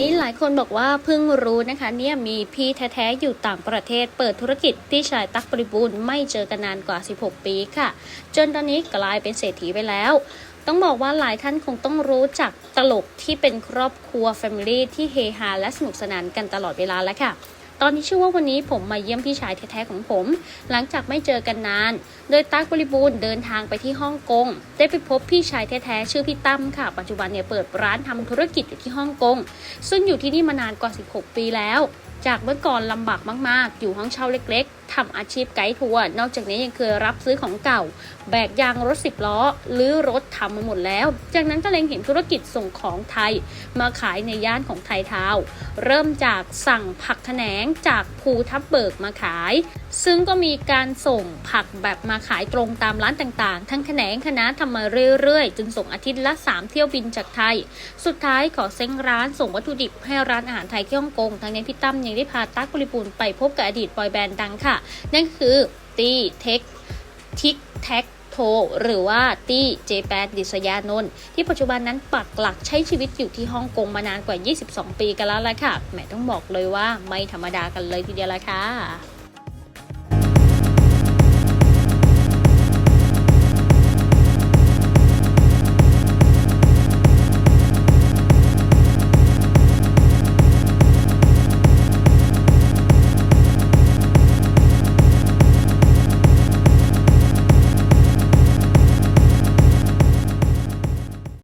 นี้หลายคนบอกว่าเพิ่งรู้นะคะเนี่ยมีพี่แท้ๆอยู่ต่างประเทศ เปิดธุรกิจพี่ชายตักบริบูรณ์ไม่เจอกันนานกว่า 16 ปีค่ะ จนตอนนี้กลายเป็นเศรษฐีไปแล้ว ต้องบอกว่าหลายท่านคงต้องรู้จักตลกที่เป็นครอบครัวแฟมิลี่ที่เฮฮาและสนุกสนานกันตลอดเวลาแล้วค่ะ ตอนที่ชื่อว่าวันนี้ผมมาเยี่ยมพี่ชายแท้ๆของผม หลังจากไม่เจอกันนาน โดยตั๊กบริบูรณ์เดินทางไปที่ฮ่องกง ได้ไปพบพี่ชายแท้ๆชื่อพี่ตั้มค่ะ ปัจจุบันเนี่ยเปิดร้านทำธุรกิจอยู่ที่ฮ่องกง ซึ่งอยู่ที่นี่มานานกว่า 16 ปีแล้ว จากเมื่อก่อนลำบากมากๆ อยู่ห้องเช่าเล็กๆ ทำอาชีพไกด์ทัวร์นอกจากนี้ยังเคยรับซื้อของเก่า แบกยางรถสิบล้อหรือรถทำมาหมดแล้ว จากนั้นก็เล็งเห็นธุรกิจส่งของไทย มาขายในย่านของไทยทาวเริ่มจากสั่งผักแขนงจากภูทับเบิกมาขาย ซึ่งก็มีการส่งผักแบบมาขายตรงตามร้านต่างๆ ทั้งแขนงคณะทำมาเรื่อยๆ จนส่งอาทิตย์ละ 3 เที่ยวบินจากไทย สุดท้ายขอเซ้งร้านส่งวัตถุดิบให้ร้านอาหารไทยที่ฮ่องกงทั้งนี้พี่ตั้มยังได้พาตั๊กบริบูรณ์ไปพบกับอดีตบอยแบนด์ดังค่ะนั่นคือตีเทคทิกแท็กโทหรือว่าตี้เจแปนดิษยานนท์ที่ปัจจุบันนั้นปักหลักใช้ชีวิตอยู่ที่ฮ่องกงมานานกว่า 22 ปีกันแล้วละค่ะแหมต้องบอกเลยว่าไม่ธรรมดากันเลยทีเดียวละค่ะ